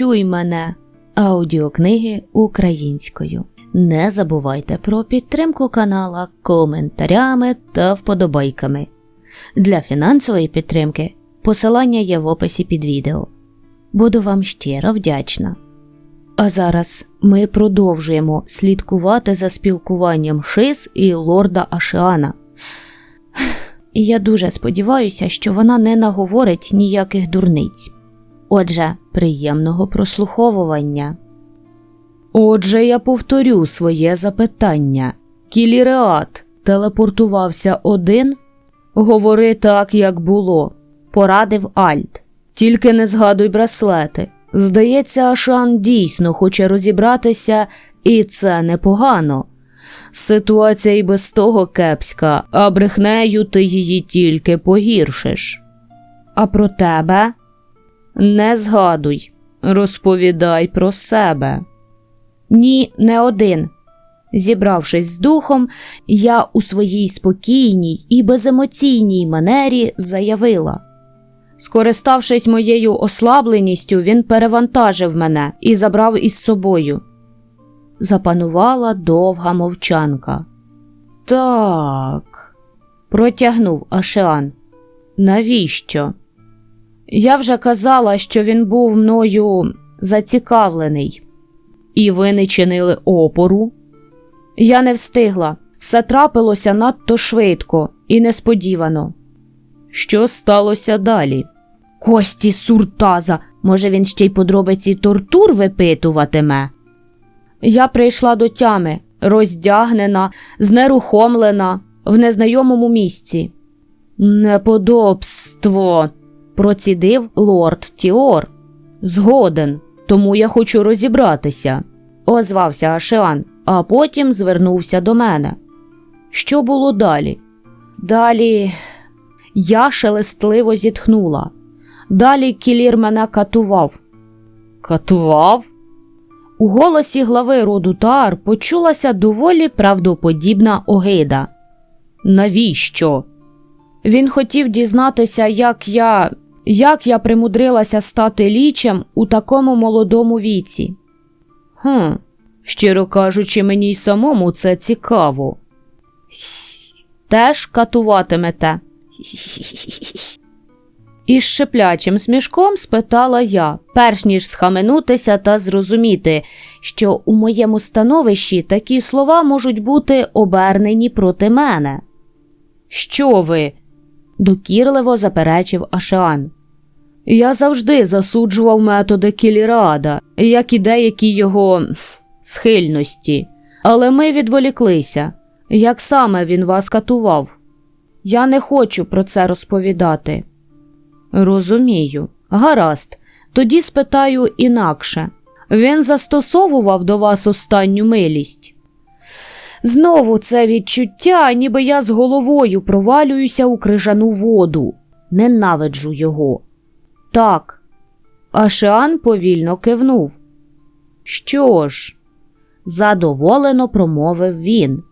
Почуй мене. Аудіокниги українською. Не забувайте про підтримку канала коментарями та вподобайками. Для фінансової підтримки посилання є в описі під відео. Буду вам щиро вдячна. А зараз ми продовжуємо слідкувати за спілкуванням Шис і лорда Ашиана. Я дуже сподіваюся, що вона не наговорить ніяких дурниць. Отже, приємного прослуховування. Отже, я повторю своє запитання. Кіліреат телепортувався один? Говори так, як було, порадив Альт. Тільки не згадуй браслети. Здається, Ашан дійсно хоче розібратися, і це непогано. Ситуація і без того кепська, а брехнею ти її тільки погіршиш. А про тебе? Не згадуй, розповідай про себе. Ні, не один. Зібравшись з духом, я у своїй спокійній і беземоційній манері заявила. Скориставшись моєю ослабленістю, він перевантажив мене і забрав із собою. Запанувала довга мовчанка. Так, протягнув Ашеан. Навіщо? Я вже казала, що він був мною зацікавлений. І ви не чинили опору? Я не встигла. Все трапилося надто швидко і несподівано. Що сталося далі? Кості суртаза. Може, він ще й подробиці тортур випитуватиме? Я прийшла до тями, роздягнена, знерухомлена, в незнайомому місці. Неподобство, процідив лорд Тіор. Згоден, тому я хочу розібратися, озвався Ашеан, а потім звернувся до мене. Що було далі? Далі я шелестливо зітхнула. Далі кілір мене катував. Катував? У голосі глави роду Таар почулася доволі правдоподібна огида. Навіщо? Він хотів дізнатися, як я. Як я примудрилася стати лічем у такому молодому віці. Хм, щиро кажучи, мені й самому це цікаво. Теж катуватимете. Із шиплячим смішком спитала я, перш ніж схаменутися та зрозуміти, що у моєму становищі такі слова можуть бути обернені проти мене. Що ви? Докірливо заперечив Ашеан. Я завжди засуджував методи Кілірада, як і деякі його схильності, але ми відволіклися. Як саме він вас катував? Я не хочу про це розповідати. Розумію, гаразд, тоді спитаю інакше. Він застосовував до вас останню милість. Знову це відчуття, ніби я з головою провалююся у крижану воду. Ненавиджу його. Так. Ашеан повільно кивнув. Що ж, задоволено промовив він.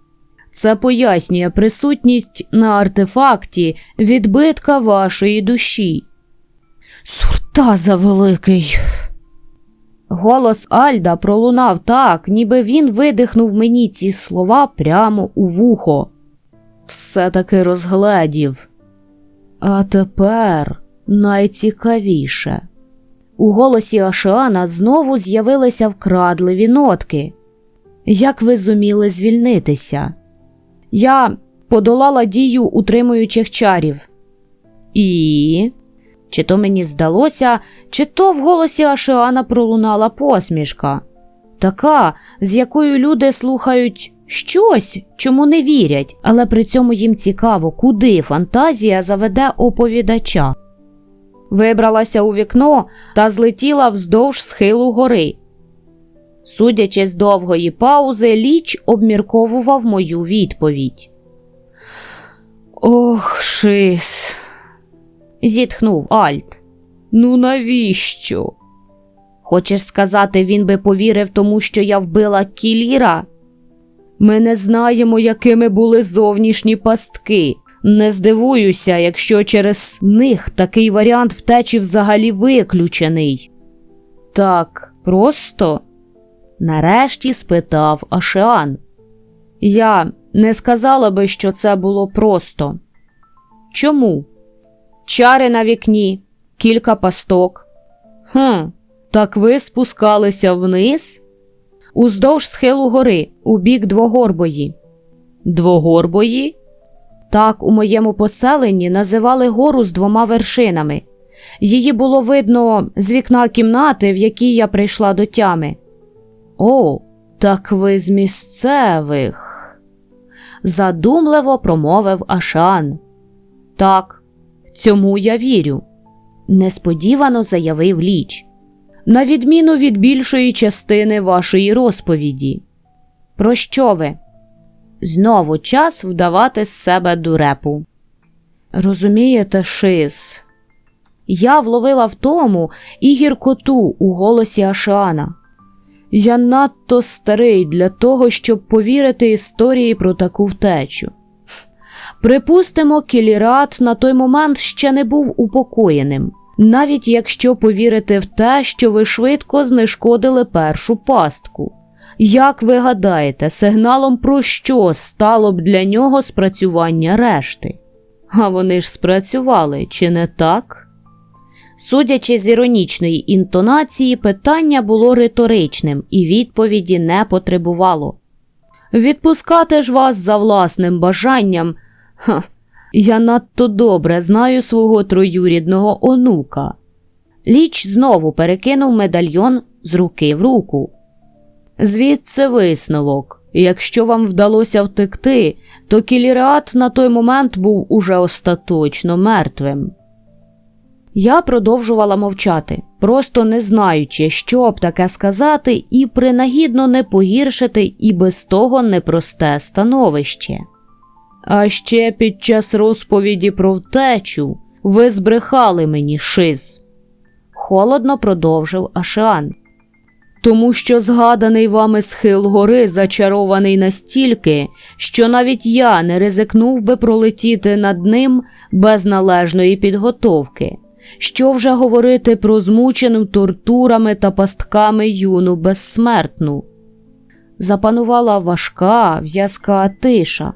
Це пояснює присутність на артефакті відбитка вашої душі. Суртаза великий. Голос Альда пролунав так, ніби він видихнув мені ці слова прямо у вухо. Все таки розгледів. А тепер найцікавіше. У голосі Ашеана знову з'явилися вкрадливі нотки. Як ви зуміли звільнитися? Я подолала дію утримуючих чарів. І. Чи то мені здалося, чи то в голосі Ашеана пролунала посмішка, така, з якою люди слухають щось, чому не вірять, але при цьому їм цікаво, куди фантазія заведе оповідача. Вибралася у вікно та злетіла вздовж схилу гори. Судячи з довгої паузи, ліч обмірковував мою відповідь. Ох, шис, зітхнув Альт. Ну навіщо? Хочеш сказати, він би повірив тому, що я вбила кіліра? Ми не знаємо, якими були зовнішні пастки. Не здивуюся, якщо через них такий варіант втечі взагалі виключений. Так, просто? Нарешті спитав Ашеан. Я не сказала би, що це було просто. Чому? Чари на вікні, кілька пасток. Хм, так ви спускалися вниз? Уздовж схилу гори, у бік Двогорбої. Двогорбої? Так у моєму поселенні називали гору з двома вершинами. Її було видно з вікна кімнати, в якій я прийшла до тями. О, так ви з місцевих. Задумливо промовив Ашан. Так, цьому я вірю, несподівано заявив Ліч. На відміну від більшої частини вашої розповіді. Про що ви? Знову час вдавати з себе дурепу. Розумієте, шиз. Я вловила в тому і гіркоту у голосі Ашана. Я надто старий для того, щоб повірити історії про таку втечу. Припустимо, Кілірат на той момент ще не був упокоєним, навіть якщо повірити в те, що ви швидко знешкодили першу пастку. Як ви гадаєте, сигналом про що стало б для нього спрацювання решти? А вони ж спрацювали, чи не так? Судячи з іронічної інтонації, питання було риторичним і відповіді не потребувало. Відпускати ж вас за власним бажанням. Ха, я надто добре знаю свого троюрідного онука. Ліч знову перекинув медальйон з руки в руку. Звідси висновок. Якщо вам вдалося втекти, то Кіліріат на той момент був уже остаточно мертвим. Я продовжувала мовчати, просто не знаючи, що б таке сказати, і принагідно не погіршити і без того непросте становище. А ще під час розповіді про втечу ви збрехали мені шиз, холодно продовжив Ашан. Тому що згаданий вами схил гори зачарований настільки, що навіть я не ризикнув би пролетіти над ним без належної підготовки. Що вже говорити про змучену тортурами та пастками юну безсмертну? Запанувала важка, в'язка тиша.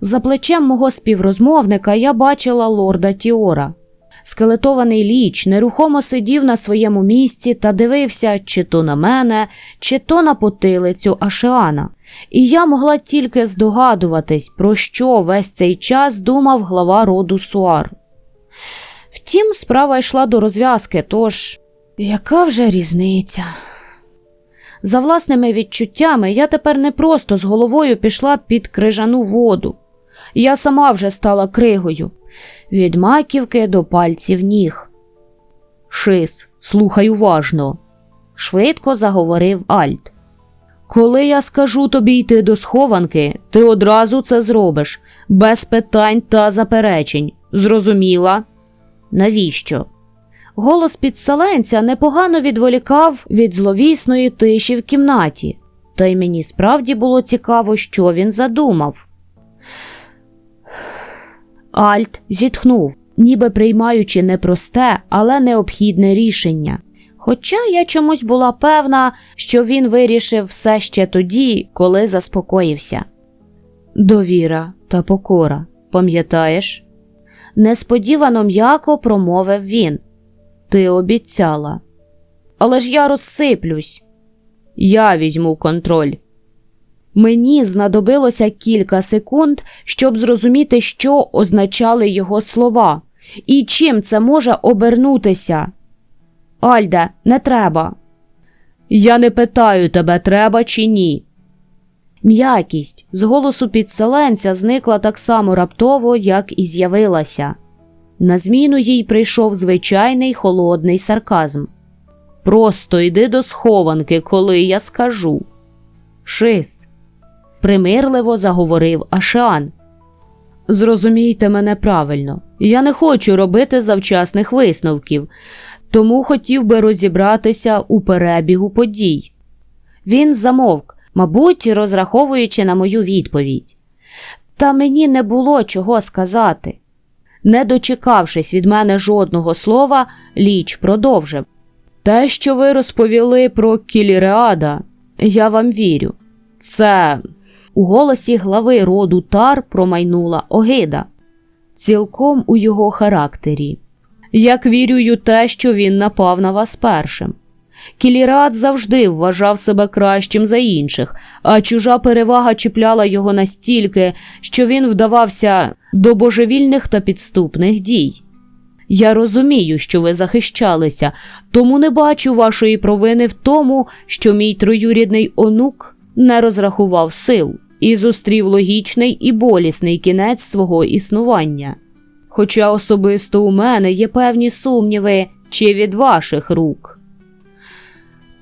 За плечем мого співрозмовника я бачила лорда Тіора. Скелетований ліч нерухомо сидів на своєму місці та дивився чи то на мене, чи то на потилицю Ашеана, і я могла тільки здогадуватись, про що весь цей час думав глава роду Суар. Втім, справа йшла до розв'язки, тож яка вже різниця? За власними відчуттями я тепер не просто з головою пішла під крижану воду. Я сама вже стала кригою від маківки до пальців ніг. Шис, слухай уважно, швидко заговорив Альт. Коли я скажу тобі йти до схованки, ти одразу це зробиш, без питань та заперечень. Зрозуміла? Навіщо? Голос підселенця непогано відволікав від зловісної тиші в кімнаті, та й мені справді було цікаво, що він задумав. Альт зітхнув, ніби приймаючи непросте, але необхідне рішення. Хоча я чомусь була певна, що він вирішив все ще тоді, коли заспокоївся. Довіра та покора, пам'ятаєш? Несподівано м'яко промовив він. Ти обіцяла. Але ж я розсиплюсь. Я візьму контроль. Мені знадобилося кілька секунд, щоб зрозуміти, що означали його слова, і чим це може обернутися. Альде, не треба. Я не питаю тебе, треба чи ні. М'якість з голосу підселенця зникла так само раптово, як і з'явилася. На зміну їй прийшов звичайний холодний сарказм. Просто йди до схованки, коли я скажу. Шис, примирливо заговорив Ашан. Зрозумійте мене правильно, я не хочу робити завчасних висновків, тому хотів би розібратися у перебігу подій. Він замовк, мабуть, розраховуючи на мою відповідь. Та мені не було чого сказати. Не дочекавшись від мене жодного слова, ліч продовжив. Те, що ви розповіли про Кіліреада, я вам вірю. Це у голосі глави роду Тар промайнула огида, цілком у його характері. Як вірю те, що він напав на вас першим. Кілірад завжди вважав себе кращим за інших, а чужа перевага чіпляла його настільки, що він вдавався до божевільних та підступних дій. Я розумію, що ви захищалися, тому не бачу вашої провини в тому, що мій троюрідний онук не розрахував сил і зустрів логічний і болісний кінець свого існування. Хоча особисто у мене є певні сумніви, чи від ваших рук.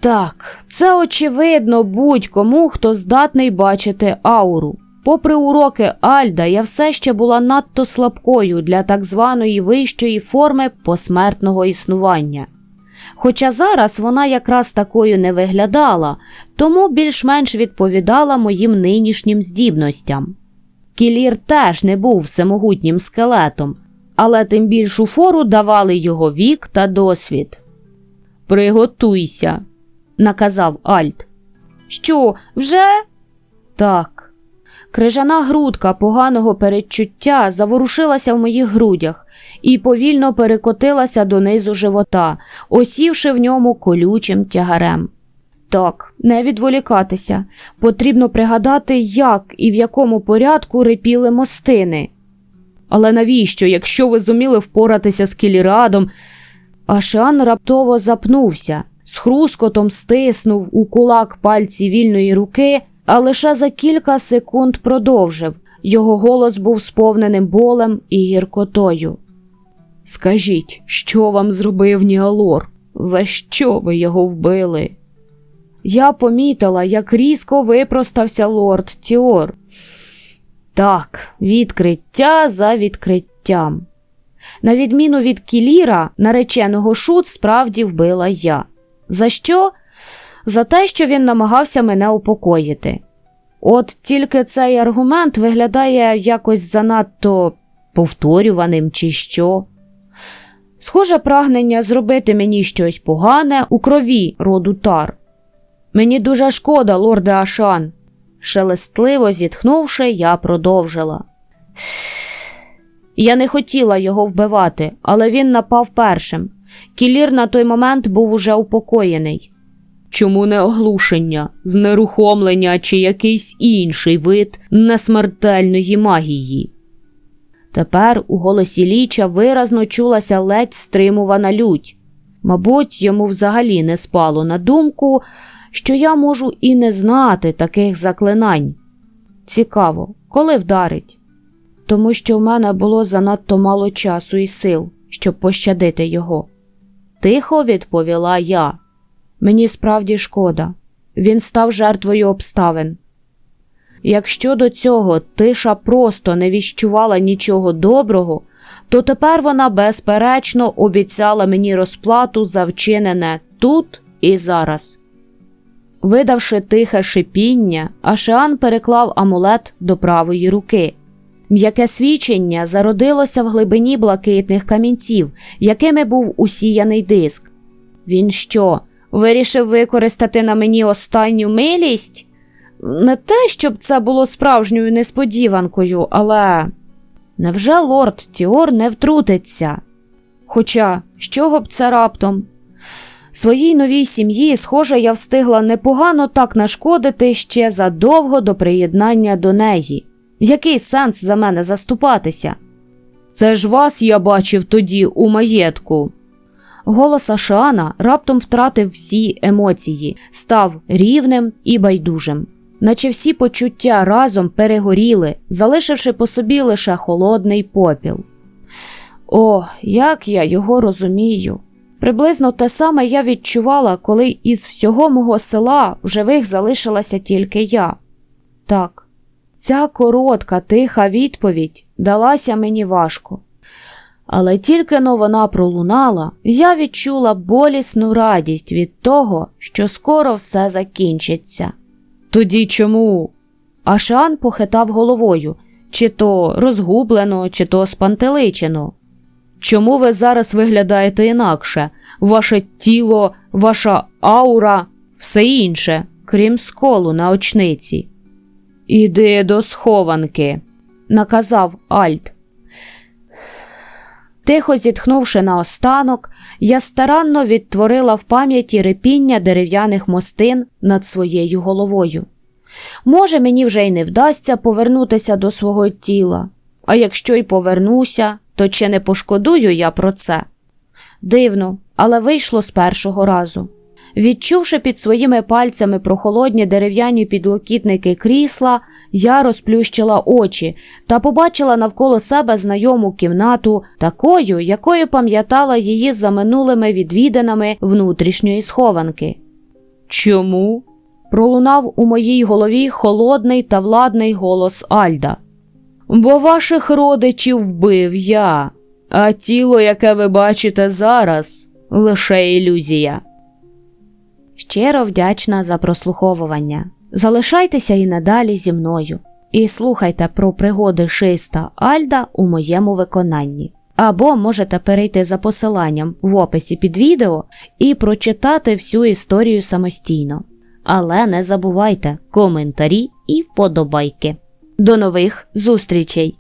Так, це очевидно будь-кому, хто здатний бачити ауру. Попри уроки Альда, я все ще була надто слабкою для так званої вищої форми посмертного існування. Хоча зараз вона якраз такою не виглядала, тому більш-менш відповідала моїм нинішнім здібностям. Кілір теж не був всемогутнім скелетом, але тим більшу фору давали його вік та досвід. Приготуйся, наказав Альт. Що, вже? Так. Крижана грудка поганого передчуття заворушилася в моїх грудях і повільно перекотилася донизу живота, осівши в ньому колючим тягарем. Так, не відволікатися. Потрібно пригадати, як і в якому порядку рипіли мостини. Але навіщо, якщо ви зуміли впоратися з кілірадом? Ашан раптово запнувся, з хрускотом стиснув у кулак пальці вільної руки, а лише за кілька секунд продовжив. Його голос був сповненим болем і гіркотою. Скажіть, що вам зробив Ніалор? За що ви його вбили? Я помітила, як різко випростався лорд Тіор. Так, відкриття за відкриттям. На відміну від Кіліра, нареченого шут справді вбила я. За що? За те, що він намагався мене упокоїти. От тільки цей аргумент виглядає якось занадто повторюваним, чи що. Схоже, прагнення зробити мені щось погане у крові роду тар. Мені дуже шкода, лорде Ашан. Шелестливо зітхнувши, я продовжила. Я не хотіла його вбивати, але він напав першим. Кілір на той момент був уже упокоєний. Чому не оглушення, знерухомлення чи якийсь інший вид несмертельної магії? Тепер у голосі ліча виразно чулася ледь стримувана лють. Мабуть, йому взагалі не спало на думку, що я можу і не знати таких заклинань. Цікаво, коли вдарить? Тому що в мене було занадто мало часу і сил, щоб пощадити його. Тихо відповіла я. Мені справді шкода. Він став жертвою обставин. Якщо до цього тиша просто не відчувала нічого доброго, то тепер вона безперечно обіцяла мені розплату за вчинене тут і зараз. Видавши тихе шипіння, Ашеан переклав амулет до правої руки. М'яке свічення зародилося в глибині блакитних камінців, якими був усіяний диск. Він що, вирішив використати на мені останню милість? Не те, щоб це було справжньою несподіванкою, але невже лорд Тіор не втрутиться? Хоча, з чого б це раптом? Своїй новій сім'ї, схоже, я встигла непогано так нашкодити ще задовго до приєднання до неї. Який сенс за мене заступатися? Це ж вас я бачив тоді у маєтку. Голос Ашана раптом втратив всі емоції, став рівним і байдужим, наче всі почуття разом перегоріли, залишивши по собі лише холодний попіл. О, як я його розумію. Приблизно те саме я відчувала, коли із всього мого села в живих залишилася тільки я. Так, ця коротка, тиха відповідь далася мені важко. Але тільки но вона пролунала, я відчула болісну радість від того, що скоро все закінчиться. Тоді чому? Ашан похитав головою, чи то розгублено, чи то спантеличено. Чому ви зараз виглядаєте інакше? ваше тіло, ваша аура, все інше, крім сколу на очниці. Іди до схованки, наказав Альт. Тихо зітхнувши наостанок, я старанно відтворила в пам'яті репіння дерев'яних мостин над своєю головою. Може, мені вже й не вдасться повернутися до свого тіла, а якщо й повернуся, то чи не пошкодую я про це? Дивно, але вийшло з першого разу. Відчувши під своїми пальцями прохолодні дерев'яні підлокітники крісла, я розплющила очі та побачила навколо себе знайому кімнату, такою, якою пам'ятала її за минулими відвіданими внутрішньої схованки. Чому? пролунав у моїй голові холодний та владний голос Альда. Бо ваших родичів вбив я, а тіло, яке ви бачите зараз, лише ілюзія. Щиро вдячна за прослуховування. Залишайтеся і надалі зі мною і слухайте про пригоди Шиста Альда у моєму виконанні. Або можете перейти за посиланням в описі під відео і прочитати всю історію самостійно. Але не забувайте коментарі і вподобайки. До нових зустрічей!